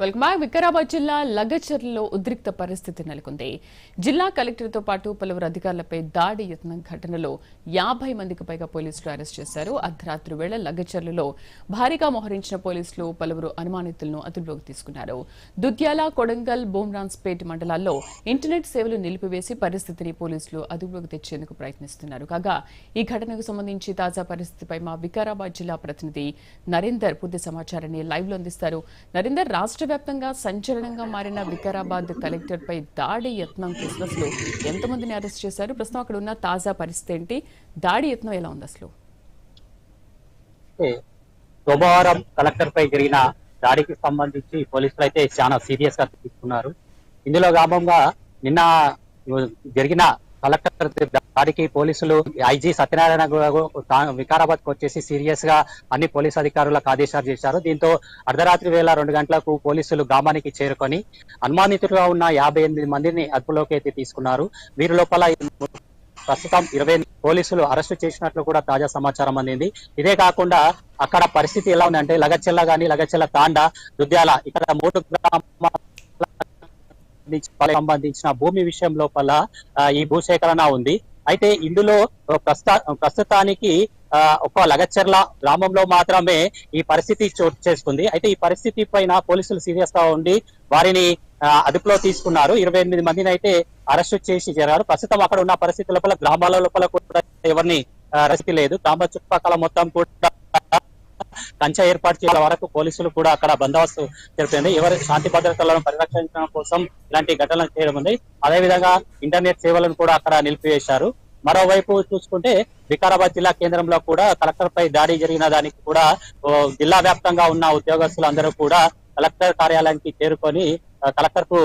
Welcome back. Vikarabad జిల్లా లగచర్లలో ఉద్రిక్త పరిస్థితి నెలకొంది. జిల్లా కలెక్టర్తో పాటు పలువురు అధికారులపై దాడి యత్నం ఘటనలో యాభై మందికి పైగా పోలీసులు అరెస్ట్ చేశారు. అర్ధరాత్రి వేళ లగచర్లలో భారీగా మోహరించిన పోలీసులు పలువురు అనుమానితులను అదుపులోకి తీసుకున్నారు. దుద్యాల కొడంగల్ బోమ్రాన్స్పేట్ మండలాల్లో ఇంటర్నెట్ సేవలు నిలిపివేసి పరిస్థితిని పోలీసులు అదుపులోకి తెచ్చేందుకు ప్రయత్నిస్తున్నారు. కాగా ఈ ఘటనకు సంబంధించి తాజా పరిస్థితిపై మా వికారాబాద్ జిల్లా ప్రతినిధి నరేందర్ పూర్తి సమాచారాన్ని లైవ్లో అందిస్తారు. నరేందర్ రాష్ట్ర దేశవ్యాప్తంగా సంచలనంగా మారిన వికారాబాద్ కలెక్టర్ పై దాడి యత్నం కేసులో అసలు ఎంతమందిని అరెస్ట్ చేశారు? ప్రస్తుతం అక్కడ ఉన్న తాజా పరిస్థితి ఏంటి? దాడి యత్నం ఎలా ఉంది అసలు? సోమవారం కలెక్టర్ పై జరిగిన దాడికి సంబంధించి పోలీసులు అయితే చాలా సీరియస్గా తీసుకున్నారు. ఇందులో భాగంగా నిన్న జరిగిన కలెక్టర్ వారికి పోలీసులు ఐజీ సత్యనారాయణ వికారాబాద్కు వచ్చేసి సీరియస్గా అన్ని పోలీస్ అధికారులకు ఆదేశాలు చేశారు. దీంతో అర్ధరాత్రి వేళ రెండు గంటలకు పోలీసులు గ్రామానికి చేరుకొని అనుమానితులుగా ఉన్న యాభై ఎనిమిది మందిని అదుపులోకి అయితే తీసుకున్నారు. వీరి లోపల ప్రస్తుతం ఇరవై పోలీసులు అరెస్టు చేసినట్లు కూడా తాజా సమాచారం అందింది. ఇదే కాకుండా అక్కడ పరిస్థితి ఎలా ఉందంటే లగచెల్ల గాని లగచెల్ల తాండా దుద్యాల ఇక్కడ మూడు గ్రామాల సంబంధించిన భూమి విషయం లోపల ఈ భూసేకరణ ఉంది. అయితే ఇందులో ప్రస్తుతానికి ఒక లగచ్చర్ల గ్రామంలో మాత్రమే ఈ పరిస్థితి చోటు చేసుకుంది అయితే ఈ పరిస్థితి పైన పోలీసులు సీరియస్గా ఉండి వారిని అదుపులో తీసుకున్నారు. ఇరవై ఎనిమిది మందిని అయితే అరెస్ట్ చేసి చేరారు. ప్రస్తుతం అక్కడ ఉన్న పరిస్థితి లోపల గ్రామాల లోపల కూడా ఎవరిని అరెస్ట్ లేదు. గ్రామ చుట్టుపక్కల మొత్తం కూడా కంచె ఏర్పాటు చేయడం వరకు పోలీసులు కూడా అక్కడ బందోబస్తు జరిపింది. ఎవరి శాంతి భద్రతలను పరిరక్షించడం కోసం ఇలాంటి ఘటనలు చేయడం ఉంది. అదేవిధంగా ఇంటర్నెట్ సేవలను కూడా అక్కడ నిలిపివేశారు. మరోవైపు చూసుకుంటే వికారాబాద్ జిల్లా కేంద్రంలో కూడా కలెక్టర్ పై దాడి జరిగిన దానికి కూడా జిల్లా వ్యాప్తంగా ఉన్న ఉద్యోగస్తులందరూ కూడా కలెక్టర్ కార్యాలయానికి చేరుకొని కలెక్టర్కు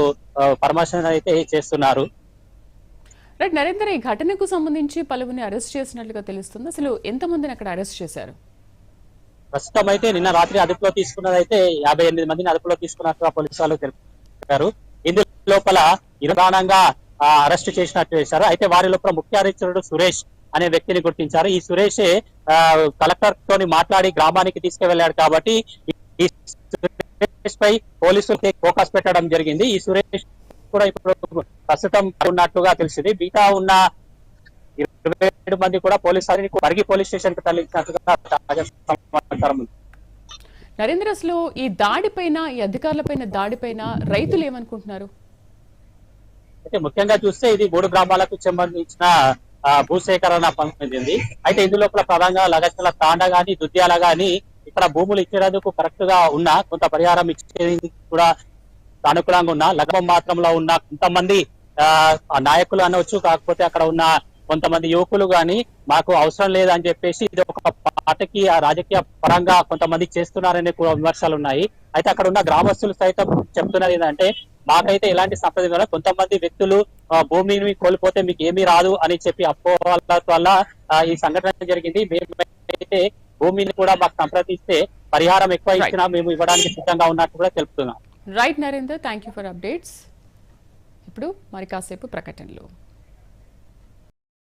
పరామర్శన అయితే చేస్తున్నారు. రైట్ నరేందర్ ఈ ఘటనకు సంబంధించి పలువురిని అరెస్ట్ చేసినట్లుగా తెలుస్తుంది. అసలు ఎంతమందిని అక్కడ అరెస్ట్ చేశారు? ప్రస్తుతం అయితే నిన్న రాత్రి అదుపులో తీసుకున్నదైతే యాభై ఎనిమిది మందిని అదుపులో తీసుకున్నట్టుగా పోలీసు వాళ్ళు తెలిపారు. ఇందు లోపల ఇరగాణంగా అరెస్ట్ చేసినట్టు చేశారు. అయితే వారి లోపల ముఖ్య అధికారుడు సురేష్ అనే వ్యక్తిని గుర్తించారు. ఈ సురేషే ఆ, కలెక్టర్ తోని మాట్లాడి గ్రామానికి తీసుకువెళ్ళాడు కాబట్టి ఈ సురేష్ పై పోలీసులు ఫోకస్ పెట్టడం జరిగింది. ఈ సురేష్ కూడా ఇప్పుడు ప్రస్తుతం ఉన్నట్టుగా తెలిసింది. మిగతా ఉన్న ఇరవై ఏడు మంది కూడా పోలీసు పరిగి పోలీస్ స్టేషన్కు తరలించినట్టుగా తాజా సమాచారం ఉంది. నరేంద్ర అసలు ఈ దాడిపైన ఈ అధికారులపైన దాడిపైన రైతులు ఏమనుకుంటున్నారు? అయితే ముఖ్యంగా చూస్తే ఇది మూడు గ్రామాలకు సంబంధించిన భూసేకరణ పొందింది అయితే ఇందులో ప్రధానంగా లగచల తాండ గాని దుద్యాల గాని ఇక్కడ భూములు ఇచ్చేందుకు కరెక్ట్గా ఉన్న కొంత పరిహారం ఇచ్చేది కూడా అనుకూలంగా ఉన్న లగం మాత్రంలో ఉన్న కొంతమంది నాయకులు అనవచ్చు కాకపోతే అక్కడ ఉన్న కొంతమంది యువకులు గాని మాకు అవసరం లేదని చెప్పేసి ఇది ఒక పార్టీకి ఆ రాజకీయ పరంగా కొంతమంది చేస్తున్నారనే కూడా విమర్శలు ఉన్నాయి. అయితే అక్కడ ఉన్న గ్రామస్తులు సైతం చెప్తున్నది ఏంటంటే మాకైతే ఎలాంటి సంప్రదింపు లేదు. కొంతమంది వ్యక్తులు భూమిని కోల్పోతే మీకు ఏమీ రాదు అని చెప్పి అపోహల వల్ల ఈ సంఘటన జరిగింది. మేమైతే భూమిని కూడా మాకు సంప్రదిస్తే పరిహారం ఎక్కువ ఇచ్చినా మేము ఇవ్వడానికి సిద్ధంగా ఉన్నట్టు కూడా తెలుపుతున్నాం. Right Narender thank you for updates ఇప్పుడు మరి కాసేపు ప్రకటనలు.